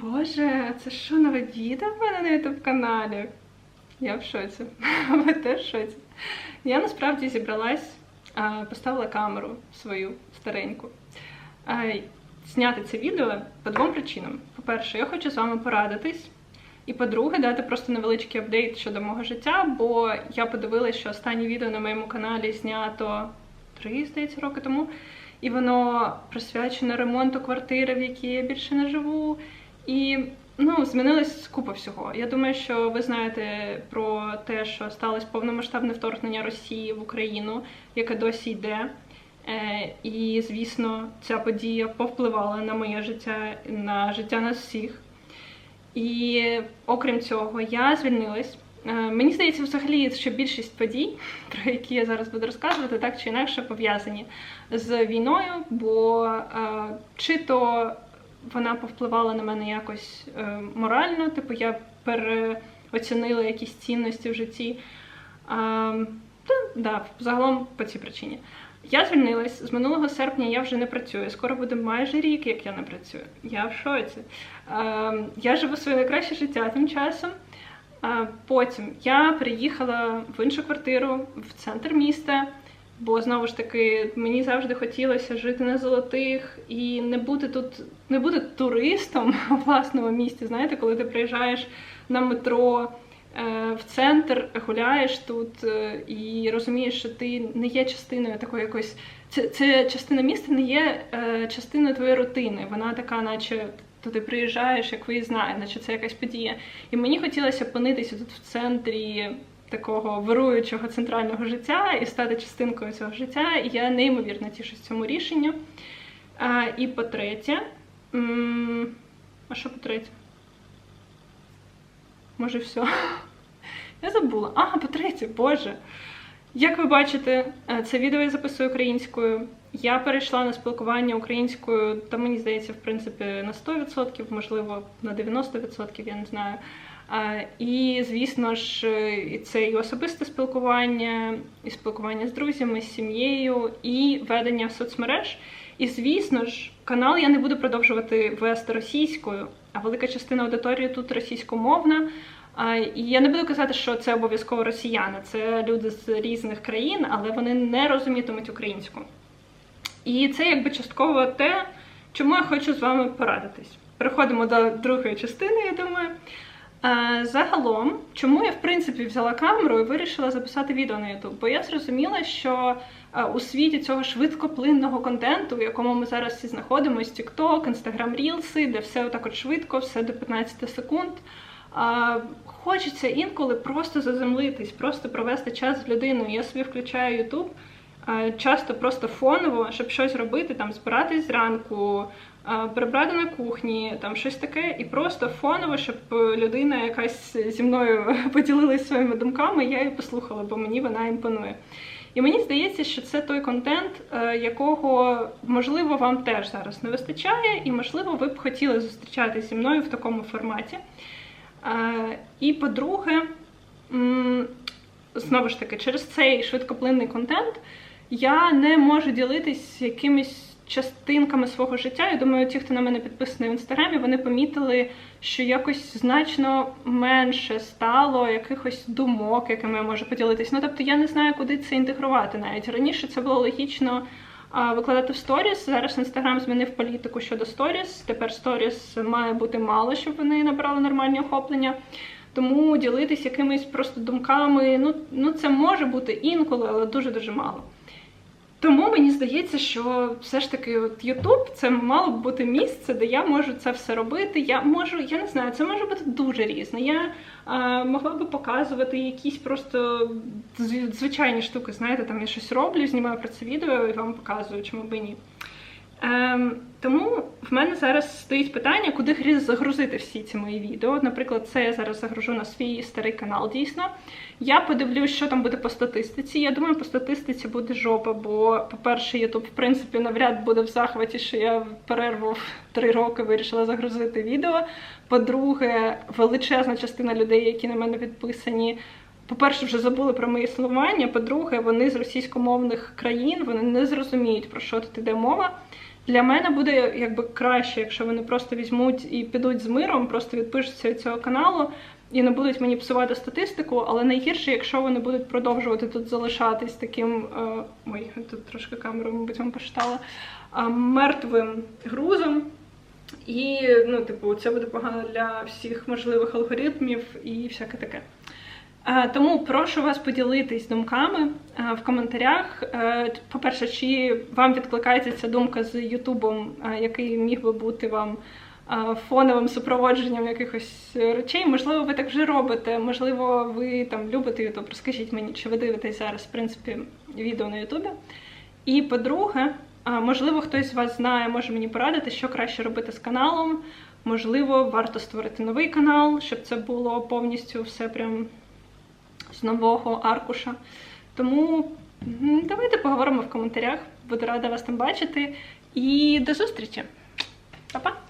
Боже, це що нове відео в мене на ютуб каналі? Я в шоці. Ви теж в шоці. Я насправді зібралась, поставила камеру свою стареньку. Зняти це відео по двом причинам. По-перше, я хочу з вами порадитись. І по-друге, дати просто невеличкий апдейт щодо мого життя, бо я подивилася, що останнє відео на моєму каналі знято три, здається, роки тому. І воно присвячене ремонту квартири, в якій я більше не живу. І ну, змінилась купа всього. Я думаю, що ви знаєте про те, що сталося повномасштабне вторгнення Росії в Україну, яке досі йде. Е, І, звісно, ця подія повпливала на моє життя, на життя нас всіх. І окрім цього, я звільнилась. Е, Мені здається, взагалі, що більшість подій, про які я зараз буду розказувати, так чи інакше пов'язані з війною, бо е, чи то вона повпливала на мене якось е, морально, типу я переоцінила якісь цінності в житті. А, та, да, загалом по цій причині. Я звільнилась з минулого серпня. Я вже не працюю. Скоро буде майже рік, як я не працюю. Я в шоці. Е, я живу своє найкраще життя тим часом. А потім я приїхала в іншу квартиру в центр міста, бо знову ж таки мені завжди хотілося жити на золотих і не бути тут, не бути туристом у власному місті. Знаєте, коли ти приїжджаєш на метро е, в центр, гуляєш тут е, і розумієш, що ти не є частиною такої якоїсь. Це, це частина міста не є е, частиною твоєї рутини. Вона така, наче то ти приїжджаєш, як виїзна, наче це якась подія. І мені хотілося опинитися тут в центрі такого вируючого центрального життя і стати частинкою цього життя. І я неймовірно тішусь цьому рішенню. А, і по-третє, а що по-третє? Може, все. Я забула. Ага, по-третє, Боже. Як ви бачите, е, це відео я записую українською. Я перейшла на спілкування українською, та мені здається, в принципі, на 100%, можливо, на 90%, я не знаю. І, звісно ж, це і особисте спілкування, і спілкування з друзями, з сім'єю, і ведення соцмереж. І, звісно ж, канал я не буду продовжувати вести російською, а велика частина аудиторії тут російськомовна. І я не буду казати, що це обов'язково росіяни, це люди з різних країн, але вони не розумітимуть українську. І це якби частково те, чому я хочу з вами порадитись. Переходимо до другої частини, я думаю. Загалом, чому я в принципі взяла камеру і вирішила записати відео на YouTube? Бо я зрозуміла, що у світі цього швидкоплинного контенту, в якому ми зараз всі знаходимося, TikTok, Instagram Reels, де все отак от швидко, все до 15 секунд. Хочеться інколи просто заземлитись, просто провести час з людиною. Я собі включаю е, часто просто фоново, щоб щось робити, там збиратись зранку, прибрати на кухні, там щось таке, і просто фоново, щоб е, людина якась зі мною поділилась своїми думками, я її послухала, бо мені вона імпонує. І мені здається, що це той контент, е, якого можливо вам теж зараз не вистачає, і можливо ви б хотіли зустрічатися зі мною в такому форматі. Е, І по-друге, знову ж таки, через цей швидкоплинний контент я не можу ділитись якимись частинками свого життя. Я думаю, ті, хто на мене підписаний в інстаграмі, вони помітили, що якось значно менше стало якихось думок, якими я можу поділитись. Ну тобто я не знаю, куди це інтегрувати навіть. Раніше це було логічно. Викладати в сторіс. Зараз інстаграм змінив політику щодо сторіс. Тепер сторіс має бути мало, щоб вони набрали нормальні охоплення. Тому ділитись якимись просто думками, ну, ну це може бути інколи, але дуже-дуже мало. Тому мені здається, що все ж таки от Ютуб це мало б бути місце, де я можу це все робити. Я можу, я не знаю, це може бути дуже різне. Я е, могла би показувати якісь просто звичайні штуки. Знаєте, там я щось роблю, знімаю про це відео і вам показую, чому би ні. Ем, тому в мене зараз стоїть питання, куди загрузити всі ці мої відео. Наприклад, це я зараз загружу на свій старий канал дійсно. Я подивлюсь, що там буде по статистиці. Я думаю, по статистиці буде жопа, бо, по-перше, Ютуб, в принципі, навряд буде в захваті, що я перерву три роки вирішила загрузити відео. По-друге, величезна частина людей, які на мене підписані. По-перше, вже забули про моє існування. По-друге, вони з російськомовних країн вони не зрозуміють, про що тут іде мова. Для мене буде якби краще, якщо вони просто візьмуть і підуть з миром, просто відпишуться від цього каналу і не будуть мені псувати статистику, але найгірше, якщо вони будуть продовжувати тут залишатись таким. Е, ой, тут трошки камеру, мабуть, вам почитала, е, мертвим грузом. І, ну, типу, це буде погано для всіх можливих алгоритмів і всяке таке. Тому прошу вас поділитись думками в коментарях. По-перше, чи вам відкликається ця думка з Ютубом, який міг би бути вам фоновим супроводженням якихось речей? Можливо, ви так вже робите, можливо, ви там любите Ютуб. Розкажіть мені, чи ви дивитесь зараз, в принципі, відео на Ютубі. І по-друге, можливо, хтось з вас знає, може мені порадити, що краще робити з каналом. Можливо, варто створити новий канал, щоб це було повністю все прям з нового аркуша. Тому давайте поговоримо в коментарях. Буду рада вас там бачити. І до зустрічі! Па-па!